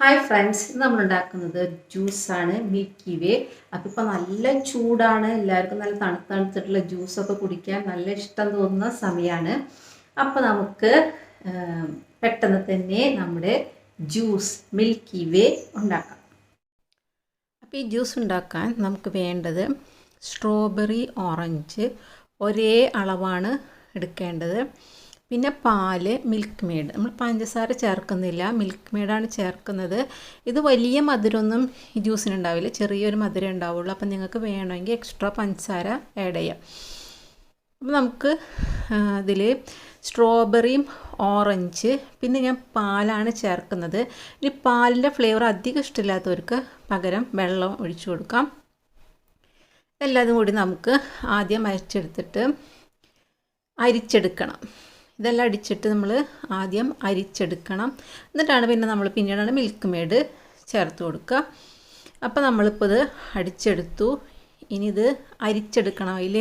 Hi friends നമ്മൾ ഉണ്ടാക്കുന്നത് ജ്യൂസാണ് മിൽക്കി വേ അപ്പം ഇപ്പം നല്ല ചൂടാണ് എല്ലാവർക്കും നല്ല തണുത്ത് തണുത്തിട്ടുള്ള ജ്യൂസൊക്കെ കുടിക്കാൻ നല്ല ഇഷ്ടം തോന്നുന്ന സമയമാണ് അപ്പം നമുക്ക് പെട്ടെന്ന് തന്നെ നമ്മുടെ ജ്യൂസ് മിൽക്കി വേ ഉണ്ടാക്കാം. അപ്പോൾ ഈ ജ്യൂസ് ഉണ്ടാക്കാൻ നമുക്ക് വേണ്ടത് സ്ട്രോബെറി ഓറഞ്ച് ഒരേ അളവാണ് എടുക്കേണ്ടത്. പിന്നെ പാൽ മിൽക്ക് മെയ്ഡ് നമ്മൾ പഞ്ചസാര ചേർക്കുന്നില്ല. മിൽക്ക് മെയ്ഡാണ് ചേർക്കുന്നത്. ഇത് വലിയ മധുരമൊന്നും ഈ ജ്യൂസിന് ഉണ്ടാവില്ല. ചെറിയൊരു മധുരം ഉണ്ടാവുള്ളൂ. അപ്പം നിങ്ങൾക്ക് വേണമെങ്കിൽ എക്സ്ട്രാ പഞ്ചസാര ആഡ് ചെയ്യാം. അപ്പോൾ നമുക്ക് ഇതിൽ സ്ട്രോബെറിയും ഓറഞ്ച് പിന്നെ ഞാൻ പാലാണ് ചേർക്കുന്നത്. ഇനി പാലിന്റെ ഫ്ലേവർ അധികം ഇഷ്ടമില്ലാത്തവർക്ക് പകരം വെള്ളം ഒഴിച്ചു കൊടുക്കാം. എല്ലാതും കൂടി നമുക്ക് ആദ്യം അരച്ചെടുത്തിട്ട് അരിച്ചെടുക്കണം. ഇതെല്ലാം അടിച്ചിട്ട് നമ്മൾ ആദ്യം അരിച്ചെടുക്കണം. എന്നിട്ടാണ് പിന്നെ നമ്മൾ പിന്നീടാണ് മിൽക്ക് മേഡ് ചേർത്ത് കൊടുക്കുക. അപ്പോൾ നമ്മളിപ്പോൾ ഇത് അടിച്ചെടുത്തു. ഇനി ഇത് അരിച്ചെടുക്കണം അതിൽ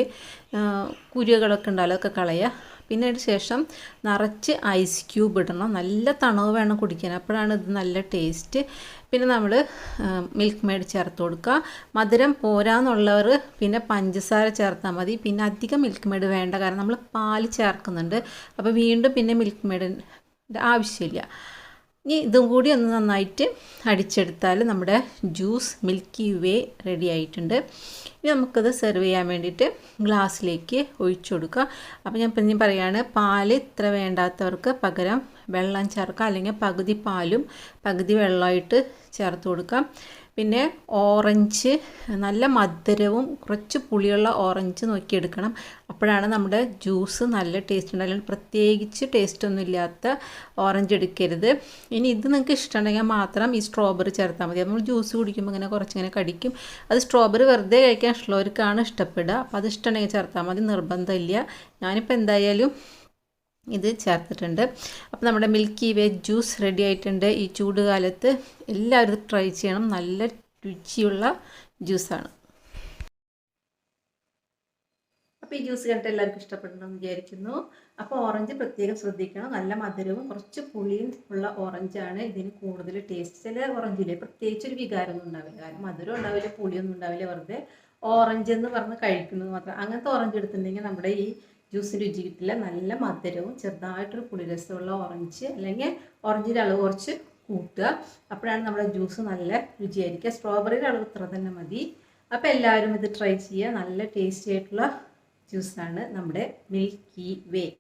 കുരുകളൊക്കെ ഉണ്ടാവും അതൊക്കെ കളയുക. പിന്നെ അതിന് ശേഷം നിറച്ച് ഐസ് ക്യൂബ് ഇടണം. നല്ല തണവ് വേണം കുടിക്കാൻ. അപ്പോഴാണ് ഇത് നല്ല ടേസ്റ്റ് പിന്നെ നമ്മൾ മിൽക്ക് മെയ്ഡ് ചേർത്ത് കൊടുക്കുക. മധുരം പോരാന്നുള്ളവർ പിന്നെ പഞ്ചസാര ചേർത്താൽ മതി. പിന്നെ അധികം മിൽക്ക് മെയ്ഡ് വേണ്ട. കാരണം നമ്മൾ പാൽ ചേർക്കുന്നുണ്ട്. അപ്പോൾ വീണ്ടും പിന്നെ മിൽക്ക് മെയ്ഡിന്റെ ആവശ്യമില്ല. ഇനി ഇതും കൂടി ഒന്ന് നന്നായിട്ട് അടിച്ചെടുത്താൽ നമ്മുടെ ജ്യൂസ് മിൽക്കി വേ റെഡി ആയിട്ടുണ്ട്. ഇനി നമുക്കത് സെർവ് ചെയ്യാൻ വേണ്ടിയിട്ട് ഗ്ലാസ്സിലേക്ക് ഒഴിച്ചു കൊടുക്കുക. അപ്പോൾ ഞാൻ പിന്നെ പറയുകയാണ് പാൽ ഇത്ര വേണ്ടാത്തവർക്ക് പകരം വെള്ളം ചേർക്കാം. അല്ലെങ്കിൽ പകുതി പാലും പകുതി വെള്ളമായിട്ട് ചേർത്ത് കൊടുക്കാം. പിന്നെ ഓറഞ്ച് നല്ല മധുരവും കുറച്ച് പുളിയുള്ള ഓറഞ്ച് നോക്കിയെടുക്കണം. അപ്പോഴാണ് നമ്മുടെ ജ്യൂസ് നല്ല ടേസ്റ്റ് ഉണ്ടാകുന്നത് പ്രത്യേകിച്ച് ടേസ്റ്റ് ഒന്നും ഇല്ലാത്ത ഓറഞ്ച് എടുക്കരുത്. ഇനി ഇത് നിങ്ങൾക്ക് ഇഷ്ടമുണ്ടെങ്കിൽ മാത്രം ഈ സ്ട്രോബെറി ചേർത്താൽ മതി. നമ്മൾ ജ്യൂസ് കുടിക്കുമ്പോൾ ഇങ്ങനെ കുറച്ചിങ്ങനെ കടിക്കും. അത് സ്ട്രോബെറി വെറുതെ കഴിക്കാൻ ഇഷ്ടമുള്ളവർക്കാണ് ഇഷ്ടപ്പെടുക. അപ്പോൾ അത് ഇഷ്ടമുണ്ടെങ്കിൽ ചേർത്താൽ മതി. നിർബന്ധമില്ല. ഞാനിപ്പോൾ എന്തായാലും ഇത് ചേർത്തിട്ടുണ്ട്. അപ്പോൾ നമ്മുടെ മിൽക്കി വേ ജ്യൂസ് റെഡി ആയിട്ടുണ്ട്. ഈ ചൂട് കാലത്ത് എല്ലാവരും ട്രൈ ചെയ്യണം. നല്ല രുചിയുള്ള ജ്യൂസാണ് അപ്പോൾ ഈ ജ്യൂസ് കണ്ടിട്ട് എല്ലാവർക്കും ഇഷ്ടപ്പെടണമെന്ന് വിചാരിക്കുന്നു. അപ്പോൾ ഓറഞ്ച് പ്രത്യേകം ശ്രദ്ധിക്കണം. നല്ല മധുരവും കുറച്ച് പുളിയും ഉള്ള ഓറഞ്ചാണ് ഇതിന് കൂടുതൽ ടേസ്റ്റ് ചില ഓറഞ്ചില്ലേ പ്രത്യേകിച്ച് ഒരു വികാരമൊന്നും ഉണ്ടാവില്ല. കാരണം മധുരം ഉണ്ടാവില്ല പുളിയൊന്നും ഉണ്ടാവില്ല വെറുതെ. ഓറഞ്ച് എന്ന് പറഞ്ഞ് കഴിക്കുന്നത് മാത്രം. അങ്ങനത്തെ ഓറഞ്ച് എടുത്തിട്ടുണ്ടെങ്കിൽ നമ്മുടെ ഈ ജ്യൂസിന് രുചി നല്ല മധുരവും ചെറുതായിട്ടൊരു പുളിരസമുള്ള ഓറഞ്ച് അല്ലെങ്കിൽ ഓറഞ്ചിന്റെ അളവ് കുറച്ച് കൂട്ടുക. അപ്പോഴാണ് നമ്മുടെ ജ്യൂസ് നല്ല രുചിയായിരിക്കുക. സ്ട്രോബെറിയുടെ അളവ് ഇത്ര തന്നെ മതി. അപ്പോൾ എല്ലാവരും ഇത് ട്രൈ ചെയ്യുക. നല്ല ടേസ്റ്റി ആയിട്ടുള്ള ജ്യൂസാണ് നമ്മുടെ മിൽക്കി വേ.